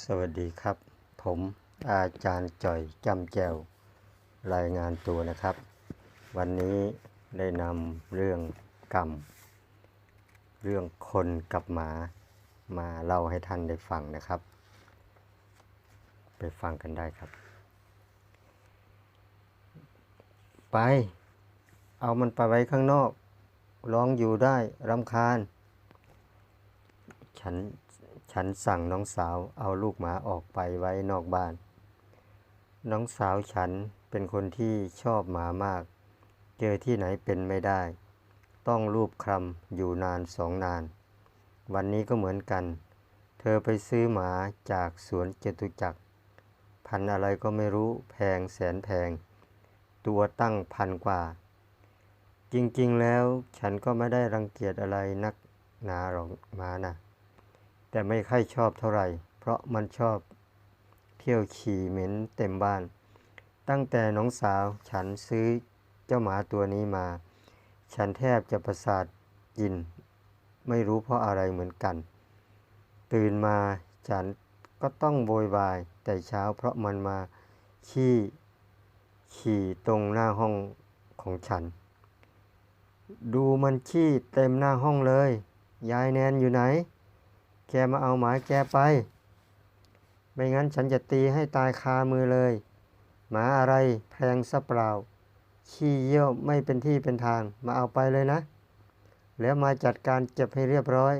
สวัสดีครับ ผมอาจารย์จ่อยจำแจวรายงานตัวนะครับ วันนี้ได้นำเรื่องกรรม เรื่องคนกับหมามาเล่าให้ท่านได้ฟังนะครับ ไปฟังกันได้ครับ ไป เอามันไปไว้ข้างนอก ร้องอยู่ได้รำคาญ ฉัน ฉันสั่งน้องสาวเอาลูกหมาออกไปไว้นอกบ้าน น้องสาวฉันเป็นคนที่ชอบหมามาก เจอที่ไหนเป็นไม่ได้ ต้องรูปคลำอยู่นานสองนาน วันนี้ก็เหมือนกัน เธอไปซื้อหมาจากสวนจตุจักร พันอะไรก็ไม่รู้แพงแสนแพง ตัวตั้งพันกว่า จริงๆแล้วฉันก็ไม่ได้รังเกียจอะไรนักหนาหรอกหมาน่ะ แต่ไม่ค่อยชอบเท่าไหร่ เพราะมันชอบเที่ยวขี่เหม็นเต็มบ้าน ตั้งแต่น้องสาวฉันซื้อเจ้าหมาตัวนี้มา ฉันแทบจะประสาทยิน ไม่รู้เพราะอะไรเหมือนกัน ตื่นมาฉันก็ต้องโวยวายแต่เช้าเพราะมันมาขี้ขี่ตรงหน้าห้องของฉัน ดูมันขี้เต็มหน้าห้องเลย ยายแนนอยู่ไหน แกมาเอาหมาแกไป ไม่งั้นฉันจะตีให้ตายคามือเลย หมาอะไรแพงซะเปล่า ขี้เยี่ยวไม่เป็นที่เป็นทาง มาเอาไปเลยนะ แล้วมาจัดการเก็บให้เรียบร้อย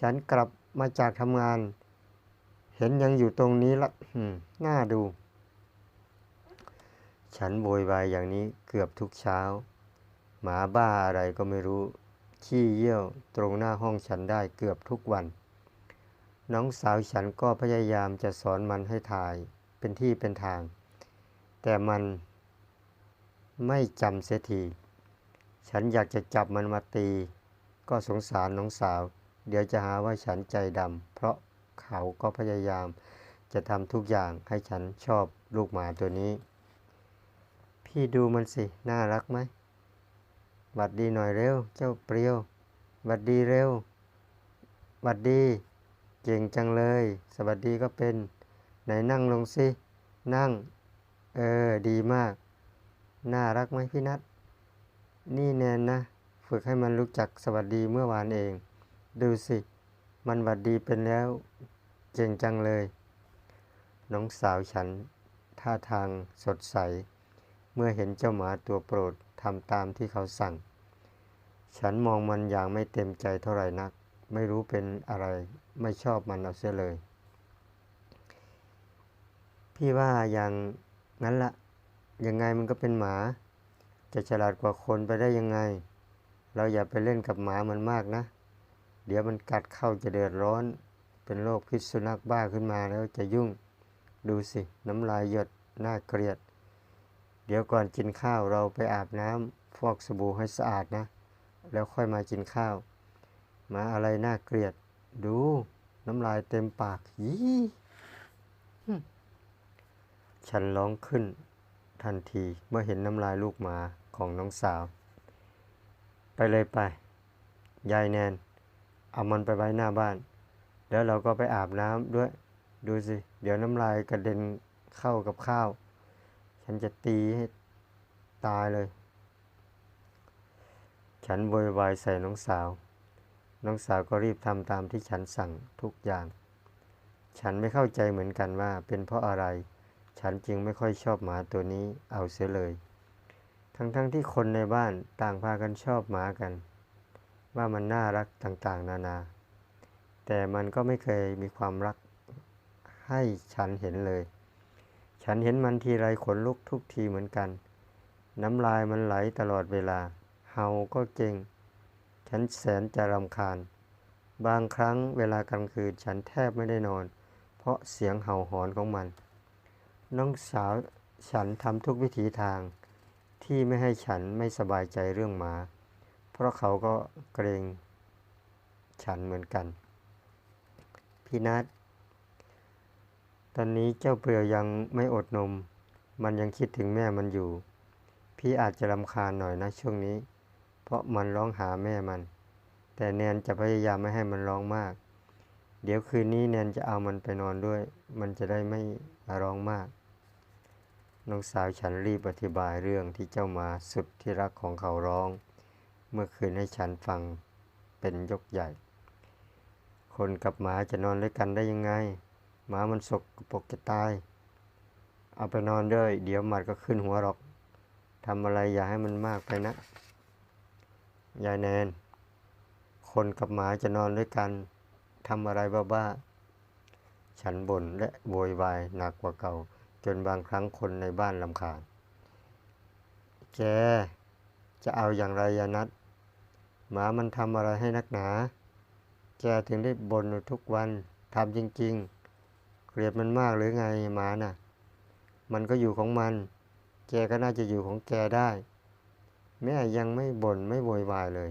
ฉันกลับมาจากทำงาน เห็นยังอยู่ตรงนี้ละอืมน่าดู ฉันโวยวายอย่างนี้เกือบทุกเช้า หมาบ้าอะไรก็ไม่รู้ขี้เยี่ยวตรงหน้าห้องฉันได้เกือบทุกวัน น้องสาวฉันก็พยายามจะสอนมันให้ถ่ายเป็นที่เป็นทาง แต่มันไม่จำเสียที ฉันอยากจะจับมันมาตี ก็สงสารน้องสาว เดี๋ยวจะหาว่าฉันใจดำเพราะเขาก็พยายามจะทำทุกอย่างให้ฉันชอบลูกหมาตัวนี้ พี่ดูมันสิ น่ารักไหมหวัดดีหน่อยเร็ว เจ้าเปรียวหวัดดีเร็วหวัดดี เก่งจังเลย สวัสดีก็เป็น ไหนนั่งลงสิ นั่ง เออ ดีมาก น่ารักไหมพี่นัท นี่แนนนะ ฝึกให้มันรู้จักสวัสดีเมื่อวานเอง ดูสิ มันหวัดดีเป็นแล้ว เก่งจังเลย น้องสาวฉัน ท่าทางสดใส เมื่อเห็นเจ้าหมาตัวโปรดทำตามที่เขาสั่ง ฉันมองมันอย่างไม่เต็มใจเท่าไหร่นัก ไม่รู้เป็นอะไรไม่ชอบมันเอาเสียเลย พี่ว่าอย่างนั้นละยังไงมันก็เป็นหมา จะฉลาดกว่าคนไปได้ยังไง เราอย่าไปเล่นกับหมามันมากนะ เดี๋ยวมันกัดเข้าจะเดือดร้อน เป็นโรคพิษสุนัขบ้าขึ้นมาแล้วจะยุ่งดูสิ น้ำลายหยดน่าเกลียด เดี๋ยวก่อนกินข้าวเราไปอาบน้ำฟอกสบู่ให้สะอาดนะ แล้วค่อยมากินข้าว มาอะไรน่าเกลียด ดู น้ำลายเต็มปากยี่หึฉันร้องขึ้น ทันทีเมื่อเห็นน้ำลายลูกหมาของน้องสาว ไปเลยไป ยายแนน เอามันไปไว้หน้าบ้าน แล้วเราก็ไปอาบน้ำด้วย ดูสิ เดี๋ยวน้ำลายกระเด็นเข้ากับข้าว ฉันจะตีให้ตายเลย ฉันโวยวายใส่น้องสาว น้องสาวก็รีบทำตามที่ฉันสั่งทุกอย่าง ฉันไม่เข้าใจเหมือนกันว่าเป็นเพราะอะไร ฉันจึงไม่ค่อยชอบหมาตัวนี้เอาเสียเลย ทั้งๆทที่คนในบ้านต่างพากันชอบหมากัน ว่ามันน่ารักต่างๆ นานา แต่มันก็ไม่เคยมีความรักให้ฉันเห็นเลย ฉันเห็นมันทีไรขนลุกทุกทีเหมือนกัน น้ำลายมันไหลตลอดเวลา เห่าก็เก่ง ฉันแสนจะรำคาญ บางครั้งเวลากลางคืนฉันแทบไม่ได้นอน เพราะเสียงเห่าหอนของมัน น้องสาวฉันทำทุกวิถีทางที่ไม่ให้ฉันไม่สบายใจเรื่องหมา เพราะเขาก็เกรงฉันเหมือนกัน พี่นัทตอนนี้เจ้าเปรียยังไม่อดนม มันยังคิดถึงแม่มันอยู่ พี่อาจจะรำคาญหน่อยนะช่วงนี้ เพราะมันร้องหาแม่มัน แต่แนนจะพยายามไม่ให้มันร้องมาก เดี๋ยวคืนนี้แนนจะเอามันไปนอนด้วย มันจะได้ไม่ร้องมาก น้องสาวฉันรีบอธิบายเรื่องที่เจ้าหมาสุดที่รักของเขาร้อง เมื่อคืนให้ฉันฟังเป็นยกใหญ่ คนกับหมาจะนอนด้วยกันได้ยังไง หมามันสกปรกจะตาย เอาไปนอนด้วย เดี๋ยวหมัดก็ขึ้นหัวหรอกทำอะไรอย่าให้มันมากไปนะ ยายแนน คนกับหมาจะนอนด้วยกันทำอะไรบ้าๆ ฉันบ่นและโวยวายหนักกว่าเก่า จนบางครั้งคนในบ้านลำคาญ แก จะเอาอย่างไรยานัดหมามันทำอะไรให้นักหนา แกถึงได้บ่นทุกวันทำจริง ๆ เกลียดมันมากหรือไงหมาน่ะ มันก็อยู่ของมัน แกก็น่าจะอยู่ของแกได้ แม่ยังไม่บ่นไม่โวยวายเลย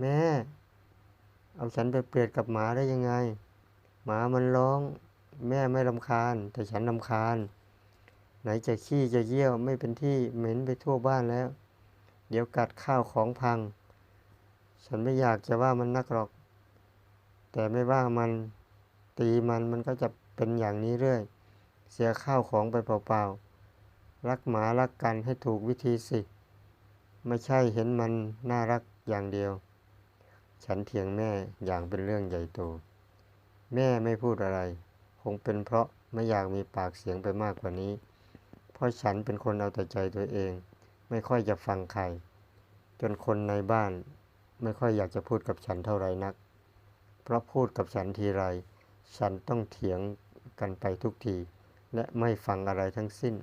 แม่ เอาฉันไปเปรียบกับหมาได้ยังไง หมามันร้อง แม่ไม่รำคาญ แต่ฉันรำคาญ ไหนจะขี้จะเยี่ยวไม่เป็นที่เหม็นไปทั่วบ้านแล้ว เดี๋ยวกัดข้าวของพัง ฉันไม่อยากจะว่ามันนักหรอก แต่ไม่ว่ามันตีมันมันก็จะเป็นอย่างนี้เรื่อย เสียข้าวของไปเปล่าๆรักหมารักกันให้ถูกวิธีสิ ไม่ใช่เห็นมันน่ารักอย่างเดียว ฉันเถียงแม่อย่างเป็นเรื่องใหญ่โต แม่ไม่พูดอะไร คงเป็นเพราะไม่อยากมีปากเสียงไปมากกว่านี้ เพราะฉันเป็นคนเอาแต่ใจตัวเอง ไม่ค่อยจะฟังใคร จนคนในบ้านไม่ค่อยอยากจะพูดกับฉันเท่าไรนัก เพราะพูดกับฉันทีไร ฉันต้องเถียงกันไปทุกที และไม่ฟังอะไรทั้งสิ้น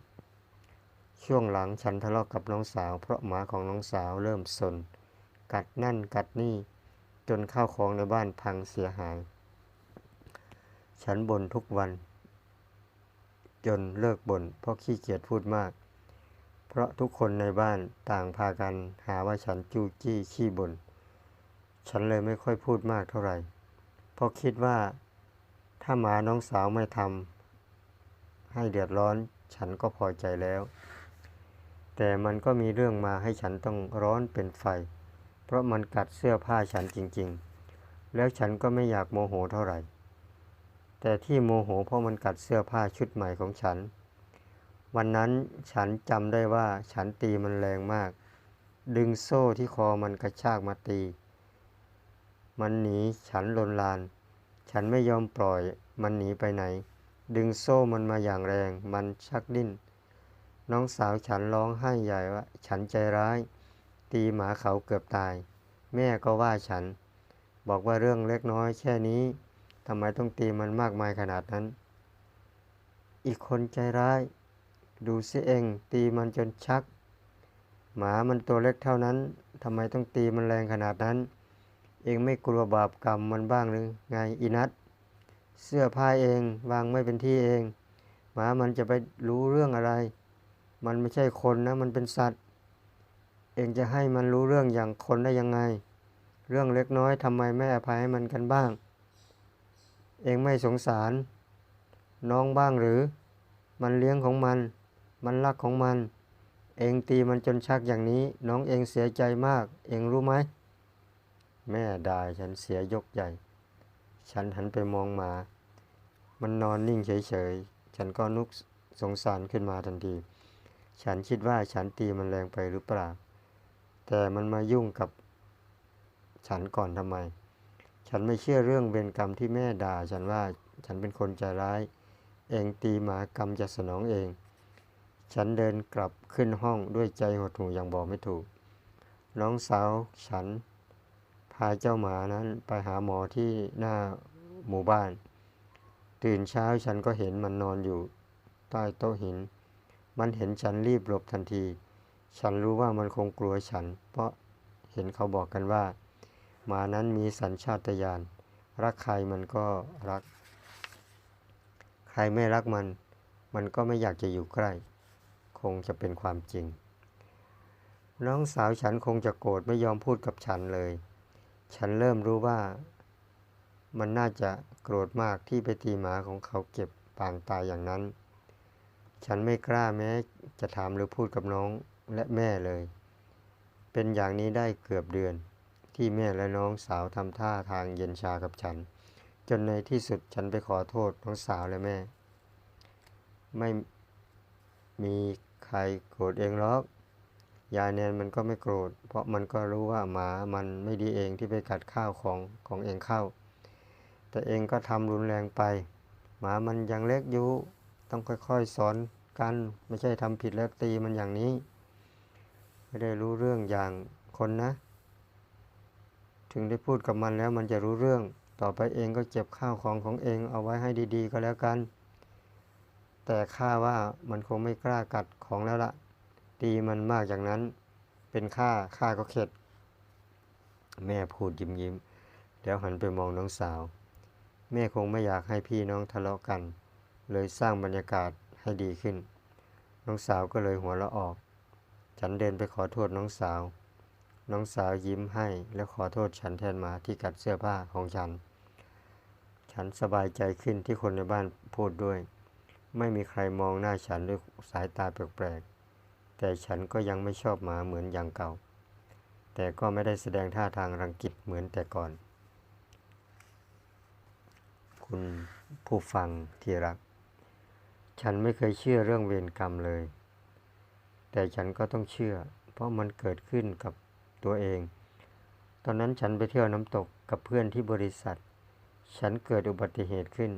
ช่วงหลังฉันทะเลาะกับน้องสาว เพราะหมาของน้องสาวเริ่มสน กัดนั่นกัดนี่ จนข้าวของในบ้านพังเสียหาย ฉันบ่นทุกวัน จนเลิกบ่นเพราะขี้เกียจพูดมาก เพราะทุกคนในบ้านต่างพากันหาว่าฉันจู้จี้ขี้บ่น ฉันเลยไม่ค่อยพูดมากเท่าไหร่ เพราะคิดว่า ถ้าหมาน้องสาวไม่ทำให้เดือดร้อนฉันก็พอใจแล้ว แต่มันก็มีเรื่องมาให้ฉันต้องร้อนเป็นไฟ เพราะมันกัดเสื้อผ้าฉันจริงๆ แล้วฉันก็ไม่อยากโมโหเท่าไหร่ แต่ที่โมโหเพราะมันกัดเสื้อผ้าชุดใหม่ของฉัน วันนั้นฉันจำได้ว่าฉันตีมันแรงมาก ดึงโซ่ที่คอมันกระชากมาตี มันหนีฉันลนลาน ฉันไม่ยอมปล่อย มันหนีไปไหน ดึงโซ่มันมาอย่างแรง มันชักดิ้น น้องสาวฉันร้องไห้ใหญ่ว่า ฉันใจร้าย ตีหมาเขาเกือบตาย แม่ก็ว่าฉัน บอกว่าเรื่องเล็กน้อยแค่นี้ทำไมต้องตีมันมากมายขนาดนั้น อีกคนใจร้าย ดูสิเองตีมันจนชัก หมามันตัวเล็กเท่านั้นทำไมต้องตีมันแรงขนาดนั้น เองไม่กลัวบาปกรรมมันบ้างหรือไงอีนัทเสื้อผ้าเองวางไม่เป็นที่เอง หมามันจะไปรู้เรื่องอะไร มันไม่ใช่คนนะ มันเป็นสัตว์ เองจะให้มันรู้เรื่องอย่างคนได้ยังไง เรื่องเล็กน้อยทำไมไม่อภัยให้มันกันบ้าง เองไม่สงสาร น้องบ้างหรือ มันเลี้ยงของมัน มันรักของมัน เองตีมันจนชักอย่างนี้ น้องเองเสียใจมาก เองรู้ไหม แม่ด่าฉันเสียยกใหญ่ ฉันหันไปมองหมา มันนอนนิ่งเฉยๆ ฉันก็นุกสงสารขึ้นมาทันที ฉันคิดว่าฉันตีมันแรงไปหรือเปล่า แต่มันมายุ่งกับฉันก่อนทำไม ฉันไม่เชื่อเรื่องเวรกรรมที่แม่ด่า ฉันว่าฉันเป็นคนใจร้าย เองตีหมากรรมจะสนองเอง ฉันเดินกลับขึ้นห้องด้วยใจหดหู่อย่างบอกไม่ถูก น้องสาวฉันพาเจ้าหมานั้นไปหาหมอที่หน้าหมู่บ้าน ตื่นเช้าฉันก็เห็นมันนอนอยู่ใต้โต๊ะหิน มันเห็นฉันรีบหลบทันที ฉันรู้ว่ามันคงกลัวฉัน เพราะเห็นเขาบอกกันว่าหมานั้นมีสัญชาตญาณรักใครมันก็รัก ใครไม่รักมัน มันก็ไม่อยากจะอยู่ใกล้ คงจะเป็นความจริง น้องสาวฉันคงจะโกรธไม่ยอมพูดกับฉันเลย ฉันเริ่มรู้ว่า มันน่าจะโกรธมากที่ไปตีหมาของเขาเก็บปางตายอย่างนั้น ฉันไม่กล้าแม้จะถามหรือพูดกับน้องและแม่เลย เป็นอย่างนี้ได้เกือบเดือน ที่แม่และน้องสาวทำท่าทางเย็นชากับฉัน จนในที่สุดฉันไปขอโทษน้องสาวและแม่ ไม่มีใครโกรธเองหรอกยายแนนมันก็ไม่โกรธ เพราะมันก็รู้ว่าหมามันไม่ดีเองที่ไปกัดข้าวของของเองเข้า แต่เองก็ทำรุนแรงไป หมามันยังเล็กอยู่ ต้องค่อยๆ สอนกัน ไม่ใช่ทำผิดแล้วตีมันอย่างนี้ ไม่ได้รู้เรื่องอย่างคนนะ ถึงได้พูดกับมันแล้วมันจะรู้เรื่อง ต่อไปเองก็เก็บข้าวของของเองเอาไว้ให้ดีๆ ก็แล้วกัน แต่ข้าว่ามันคงไม่กล้ากัดของแล้วละตีมันมากอย่างนั้น เป็นข้าข้าก็เข็ด แม่พูดยิ้มยิ้มๆแล้วหันไปมองน้องสาว แม่คงไม่อยากให้พี่น้องทะเลาะกัน เลยสร้างบรรยากาศให้ดีขึ้น น้องสาวก็เลยหัวเราะออก ฉันเดินไปขอโทษน้องสาว น้องสาวยิ้มให้และขอโทษฉันแทนหมาที่กัดเสื้อผ้าของฉัน ฉันสบายใจขึ้นที่คนในบ้านพูดด้วย ไม่มีใครมองหน้าฉันด้วยสายตาแปลกๆ แต่ฉันก็ยังไม่ชอบหมาเหมือนอย่างเก่า แต่ก็ไม่ได้แสดงท่าทางรังกียจเหมือนแต่ก่อน คุณผู้ฟังที่รัก ฉันไม่เคยเชื่อเรื่องเวรกรรมเลย แต่ฉันก็ต้องเชื่อ เพราะมันเกิดขึ้นกับตัวเอง ตอนนั้นฉันไปเที่ยวน้ำตกกับเพื่อนที่บริษัท ฉันเกิดอุบัติเหตุขึ้น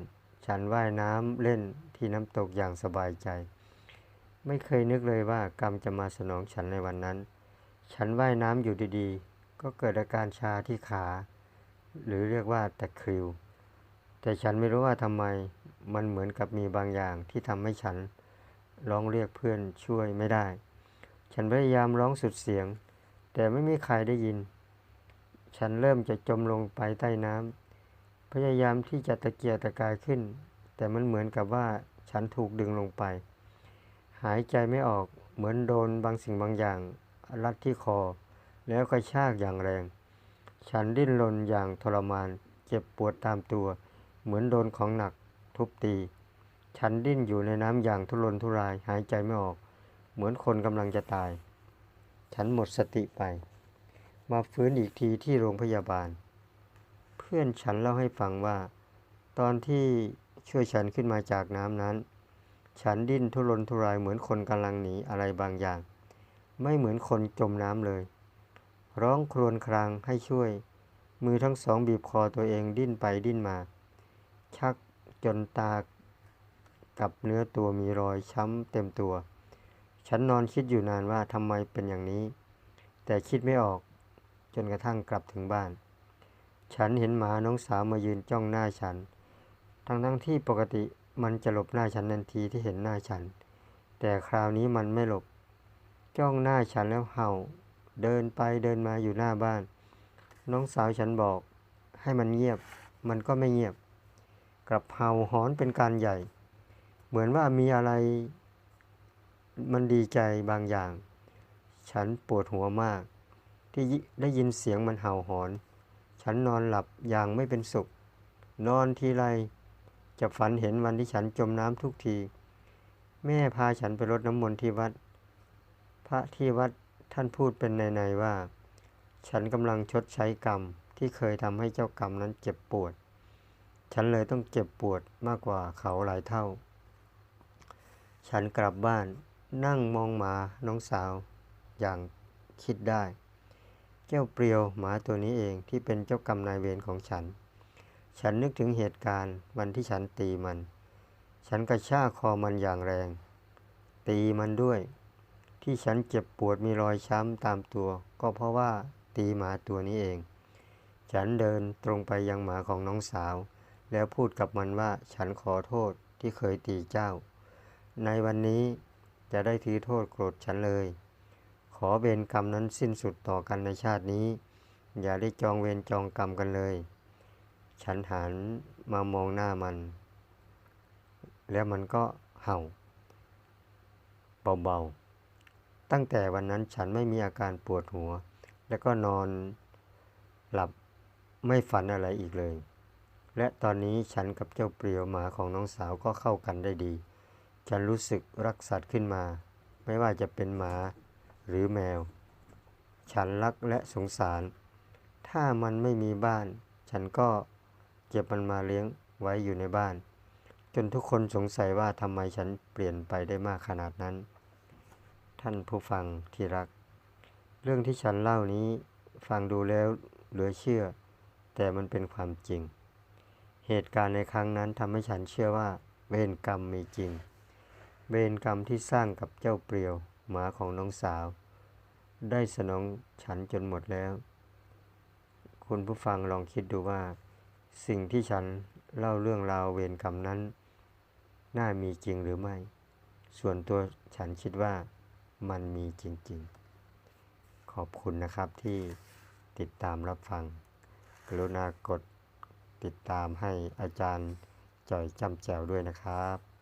ฉันว่ายน้ำเล่นที่น้ำตกอย่างสบายใจ ไม่เคยนึกเลยว่ากรรมจะมาสนองฉันในวันนั้น ฉันว่ายน้ำอยู่ดีๆ ก็เกิดอาการชาที่ขา หรือเรียกว่าตะคริว แต่ฉันไม่รู้ว่าทำไมมันเหมือนกับมีบางอย่างที่ทำให้ฉันร้องเรียกเพื่อนช่วยไม่ได้ ฉันพยายามร้องสุดเสียง แต่ไม่มีใครได้ยิน ฉันเริ่มจะจมลงไปใต้น้ำพยายามที่จะตะเกียกตะกายขึ้น แต่มันเหมือนกับว่าฉันถูกดึงลงไป หายใจไม่ออกเหมือนโดนบางสิ่งบางอย่าง รัดที่คอ แล้วกระชากอย่างแรง ฉันดิ้นรนอย่างทรมาน เจ็บปวดตามตัว เหมือนโดนของหนักทุบตี ฉันดิ้นอยู่ในน้ำอย่างทุรนทุรายหายใจไม่ออก เหมือนคนกำลังจะตาย ฉันหมดสติไป มาฟื้นอีกทีที่โรงพยาบาล เพื่อนฉันเล่าให้ฟังว่า ตอนที่ช่วยฉันขึ้นมาจากน้ำนั้น ฉันดิ้นทุรนทุรายเหมือนคนกำลังหนีอะไรบางอย่าง ไม่เหมือนคนจมน้ำเลย ร้องครวญครางให้ช่วย มือทั้งสองบีบคอตัวเองดิ้นไปดิ้นมา ชักจนตากับเนื้อตัวมีรอยช้ำเต็มตัว ฉันนอนคิดอยู่นานว่าทำไมเป็นอย่างนี้ แต่คิดไม่ออกจนกระทั่งกลับถึงบ้าน ฉันเห็นหมาน้องสาวมายืนจ้องหน้าฉัน ทั้งทั้งที่ปกติมันจะหลบหน้าฉันทันทีที่เห็นหน้าฉัน แต่คราวนี้มันไม่หลบ จ้องหน้าฉันแล้วเห่า เดินไปเดินมาอยู่หน้าบ้าน น้องสาวฉันบอก ให้มันเงียบ มันก็ไม่เงียบ กับเห่าหอนเป็นการใหญ่ เหมือนว่ามีอะไรมันดีใจบางอย่าง ฉันปวดหัวมาก ที่ได้ยินเสียงมันเห่าหอน ฉันนอนหลับอย่างไม่เป็นสุข นอนทีไรจะฝันเห็นวันที่ฉันจมน้ำทุกที แม่พาฉันไปรดน้ำมนต์ที่วัด พระที่วัดท่านพูดเป็นในๆว่า ฉันกำลังชดใช้กรรมที่เคยทำให้เจ้ากรรมนั้นเจ็บปวด ฉันเลยต้องเจ็บปวดมากกว่าเขาหลายเท่า ฉันกลับบ้านนั่งมองหมาน้องสาวอย่างคิดได้เจ้าเปรียวหมาตัวนี้เองที่เป็นเจ้ากรรมนายเวรของฉัน ฉันนึกถึงเหตุการณ์วันที่ฉันตีมัน ฉันกระชากคอมันอย่างแรง ตีมันด้วย ที่ฉันเจ็บปวดมีรอยช้ำตามตัว ก็เพราะว่าตีหมาตัวนี้เอง ฉันเดินตรงไปยังหมาของน้องสาว แล้วพูดกับมันว่าฉันขอโทษที่เคยตีเจ้า ในวันนี้จะได้ถือโทษโกรธฉันเลย ขอเวรกรรมนั้นสิ้นสุดต่อกันในชาตินี้ อย่าได้จองเวรจองกรรมกันเลย ฉันหันมามองหน้ามัน แล้วมันก็เห่า เบาๆ ตั้งแต่วันนั้นฉันไม่มีอาการปวดหัว แล้วก็นอนหลับไม่ฝันอะไรอีกเลย และตอนนี้ฉันกับเจ้าเปรียวหมาของน้องสาวก็เข้ากันได้ดี ฉันรู้สึกรักสัตว์ขึ้นมา ไม่ว่าจะเป็นหมาหรือแมว ฉันรักและสงสาร ถ้ามันไม่มีบ้าน ฉันก็เก็บมันมาเลี้ยงไว้อยู่ในบ้าน จนทุกคนสงสัยว่าทำไมฉันเปลี่ยนไปได้มากขนาดนั้น ท่านผู้ฟังที่รัก เรื่องที่ฉันเล่านี้ฟังดูแล้วเหลือเชื่อ แต่มันเป็นความจริง เหตุการณ์ในครั้งนั้นทำให้ฉันเชื่อว่า เวรกรรมมีจริง เวรกรรมที่สร้างกับเจ้าเปลี่ยวหมาของน้องสาว ได้สนองฉันจนหมดแล้ว คุณผู้ฟังลองคิดดูว่า สิ่งที่ฉันเล่าเรื่องราวเวรกรรมนั้น น่ามีจริงหรือไม่ ส่วนตัวฉันคิดว่ามันมีจริงๆ ขอบคุณนะครับที่ติดตามรับฟัง กรุณากด ติดตามให้อาจารย์จ่อยจำแจวด้วยนะครับ